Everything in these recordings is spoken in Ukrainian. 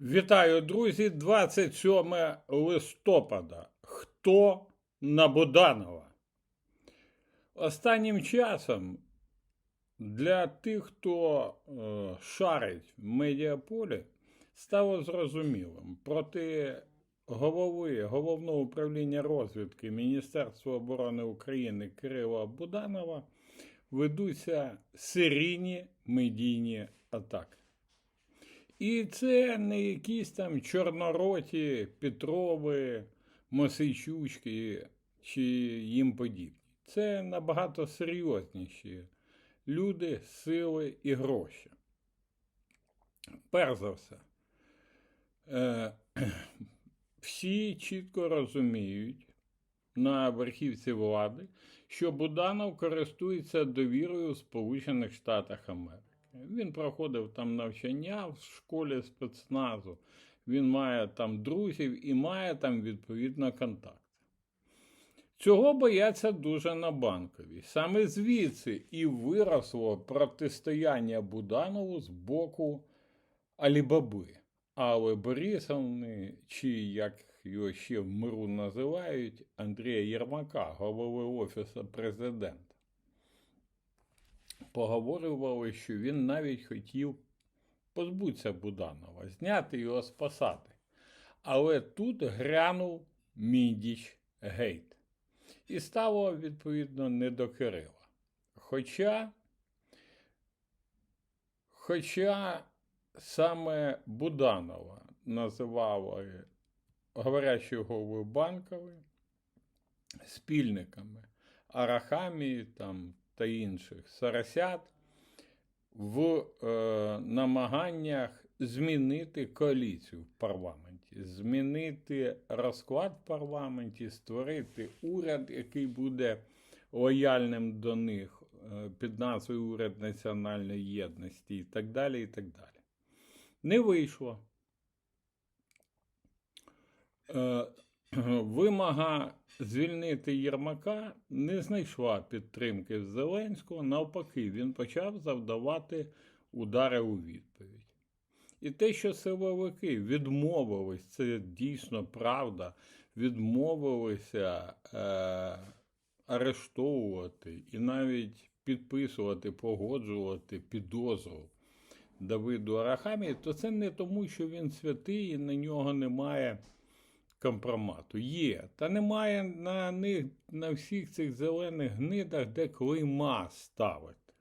Вітаю, друзі! 27 листопада. Хто на Буданова? Останнім часом для тих, хто е, шарить в медіаполі, стало зрозумілим. Проти голови головного управління розвідки Міністерства оборони України Кирила Буданова ведуться серійні медійні атаки. І це не якісь там чорнороті, Петрови, Мосейчучки чи їм подібні. Це набагато серйозніші люди, сили і гроші. Перш за все, е, всі чітко розуміють на верхівці влади, що Буданов користується довірою в Сполучених Штатах Америки. Він проходив там навчання в школі спецназу, він має там друзів і має там відповідно контакти. Цього бояться дуже на банковій. Саме звідси і виросло протистояння Буданову з боку Алібаби, Алли Борисовни, чи як його ще в миру називають, Андрія Єрмака, голови Офісу президента поговорювали, що він навіть хотів позбутися Буданова, зняти його з посади. Але тут грянув Мідіч Гейт. І стало, відповідно, не до Кирила. Хоча, хоча саме Буданова називали говорящою головою банкової спільниками Арахамії там та інших сарасят в е, намаганнях змінити коаліцію в парламенті, змінити розклад в парламенті, створити уряд, який буде лояльним до них е, під назвою Уряд національної єдності і так далі. і так далі. Не вийшло. Е, вимога звільнити Єрмака не знайшла підтримки в Зеленського. Навпаки, він почав завдавати удари у відповідь. І те, що силовики відмовились, це дійсно правда, відмовилися е, арештовувати і навіть підписувати, погоджувати підозру Давиду Арахамі, то це не тому, що він святий і на нього немає компромату. Є. Та немає на них на всіх цих зелених гнидах, де клейма ставити.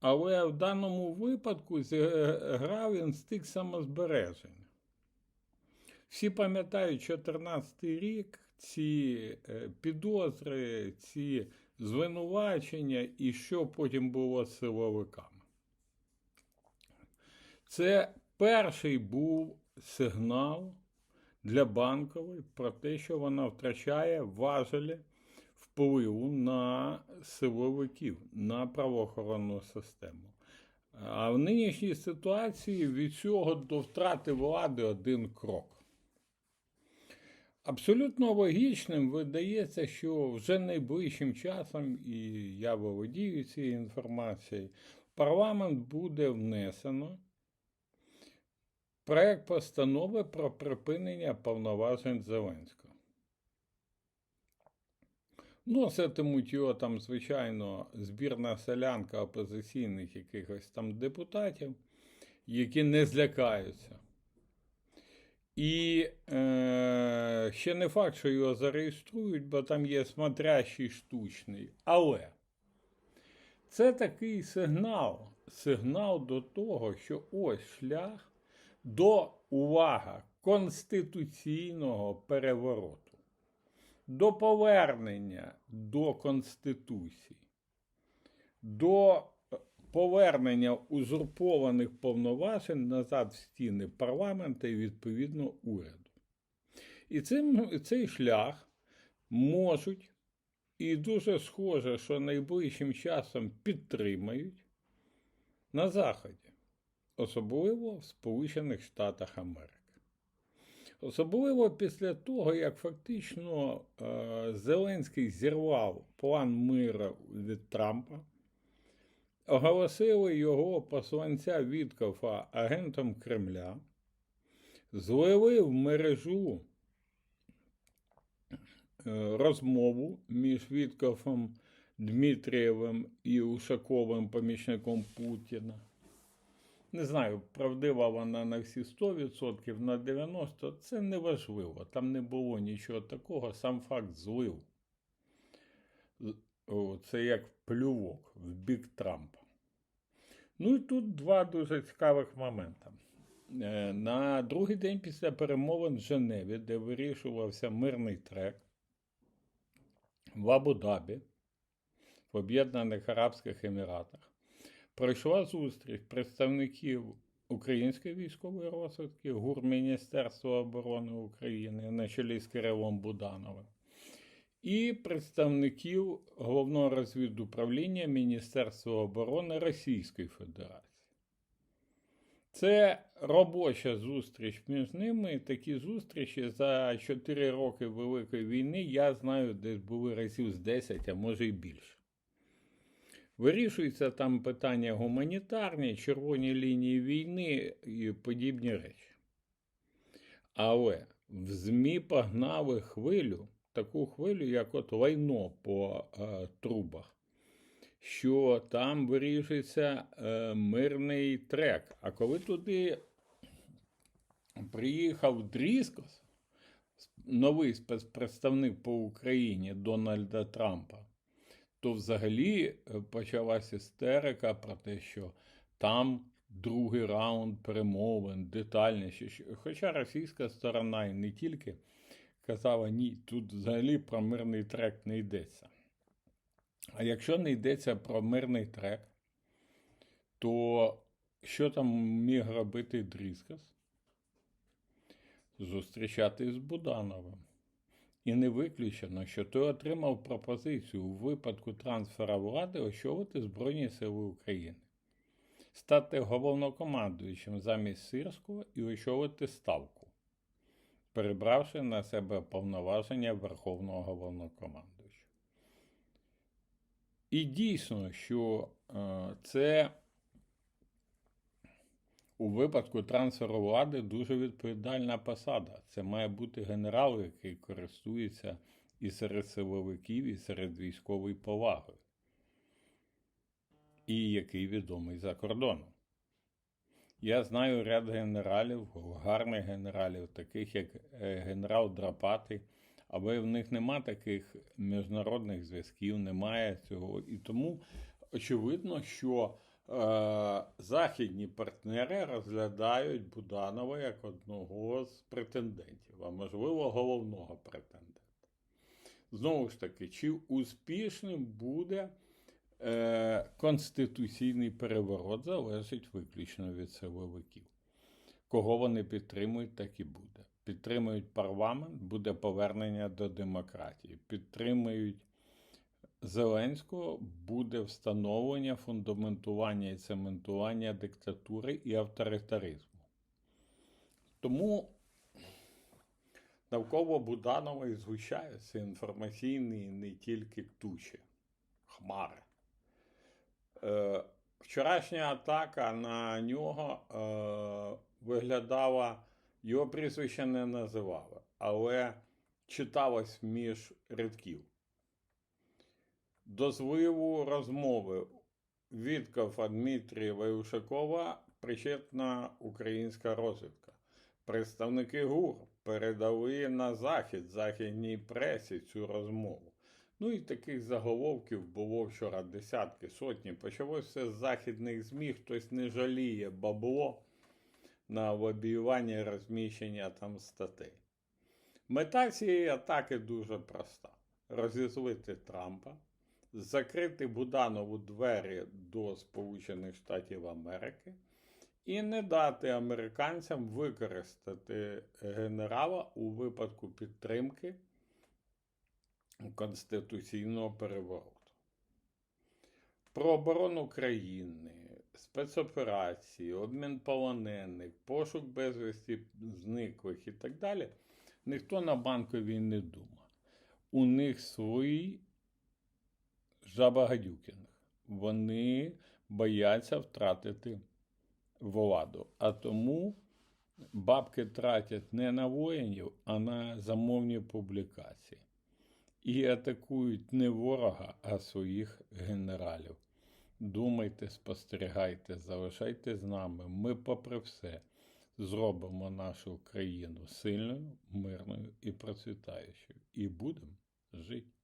Але в даному випадку зіграв інстинкт самозбереження. Всі пам'ятають 14 рік ці е, підозри, ці звинувачення і що потім було з силовиками. Це перший був сигнал для банкової про те, що вона втрачає важелі впливу на силовиків, на правоохоронну систему. А в нинішній ситуації від цього до втрати влади один крок. Абсолютно логічним видається, що вже найближчим часом, і я володію цією інформацією, парламент буде внесено проект постанови про припинення повноважень Зеленського. Носитимуть його там, звичайно, збірна селянка опозиційних якихось там депутатів, які не злякаються. І е, ще не факт, що його зареєструють, бо там є смотрящий штучний. Але це такий сигнал, сигнал до того, що ось шлях до увага конституційного перевороту, до повернення до Конституції, до повернення узурпованих повноважень назад в стіни парламенту і відповідно уряду. І цим, цей шлях можуть, і дуже схоже, що найближчим часом підтримають на Заході особливо в Сполучених Штатах Америки. Особливо після того, як фактично е, Зеленський зірвав план миру від Трампа, оголосили його посланця Віткофа агентом Кремля, злили в мережу е, розмову між Віткофом Дмитрієвим і Ушаковим помічником Путіна. Не знаю, правдива вона на всі 100%, на 90% це не важливо. Там не було нічого такого, сам факт злив. Це як плювок в бік Трампа. Ну і тут два дуже цікавих моменти. Е, На другий день після перемовин в Женеві, де вирішувався мирний трек, в Абу-Дабі, в Об'єднаних Арабських Еміратах, пройшла зустріч представників Української військової розвідки, ГУР Міністерства оборони України на чолі з Кирилом Будановим і представників Головного розвідуправління Міністерства оборони Російської Федерації. Це робоча зустріч між ними. Такі зустрічі за 4 роки Великої війни я знаю, десь були разів з 10, а може й більше. Вирішуються там питання гуманітарні, червоні лінії війни і подібні речі. Але в ЗМІ погнали хвилю, таку хвилю, як от лайно по е, трубах, що там вирішується е, мирний трек. А коли туди приїхав Дріскос, новий спецпредставник по Україні Дональда Трампа, то взагалі е, почалась істерика про те, що там другий раунд перемовин, детальніше. Хоча російська сторона і не тільки казала, ні, тут взагалі про мирний трек не йдеться. А якщо не йдеться про мирний трек, то що там міг робити Дріскас? Зустрічатись з Будановим. І не виключено, що той отримав пропозицію у випадку трансфера влади очолити Збройні Сили України, стати головнокомандуючим замість Сирського і очолити ставку, перебравши на себе повноваження Верховного головнокомандуючого. І дійсно, що е, це у випадку трансферу влади дуже відповідальна посада. Це має бути генерал, який користується і серед силовиків, і серед військової повагою, і який відомий за кордоном. Я знаю ряд генералів, гарних генералів, таких як е, генерал Драпатий, але в них нема таких міжнародних зв'язків, немає цього. І тому очевидно, що західні партнери розглядають Буданова як одного з претендентів, а можливо, головного претендента. Знову ж таки, чи успішним буде е, конституційний переворот, залежить виключно від силовиків. Кого вони підтримують, так і буде. Підтримують парламент, буде повернення до демократії. Підтримують Зеленського, буде встановлення, фундаментування і цементування диктатури і авторитаризму. Тому навколо Буданова і згущаються інформаційні не тільки тучі, хмари. Е, вчорашня атака на нього е, виглядала, його прізвище не називали, але читалось між рядків. До зливу розмови Віткова Дмитрієва і причетна українська розвідка. Представники ГУР передали на захід західній пресі цю розмову. Ну і таких заголовків було вчора десятки, сотні. Почалося з західних ЗМІ, хтось не жаліє бабло на лобіювання і розміщення там статей. Мета цієї атаки дуже проста: розізлити Трампа, закрити Буданову двері до Сполучених Штатів Америки і не дати американцям використати генерала у випадку підтримки конституційного перевороту. Про оборону країни, спецоперації, обмін полонених, пошук безвісті зниклих і так далі, ніхто на банковій не думав. У них свої жабагадюкінг. Вони бояться втратити владу. А тому бабки тратять не на воїнів, а на замовні публікації. І атакують не ворога, а своїх генералів. Думайте, спостерігайте, залишайте з нами. Ми, попри все, зробимо нашу країну сильною, мирною і процвітаючою. І будемо жити.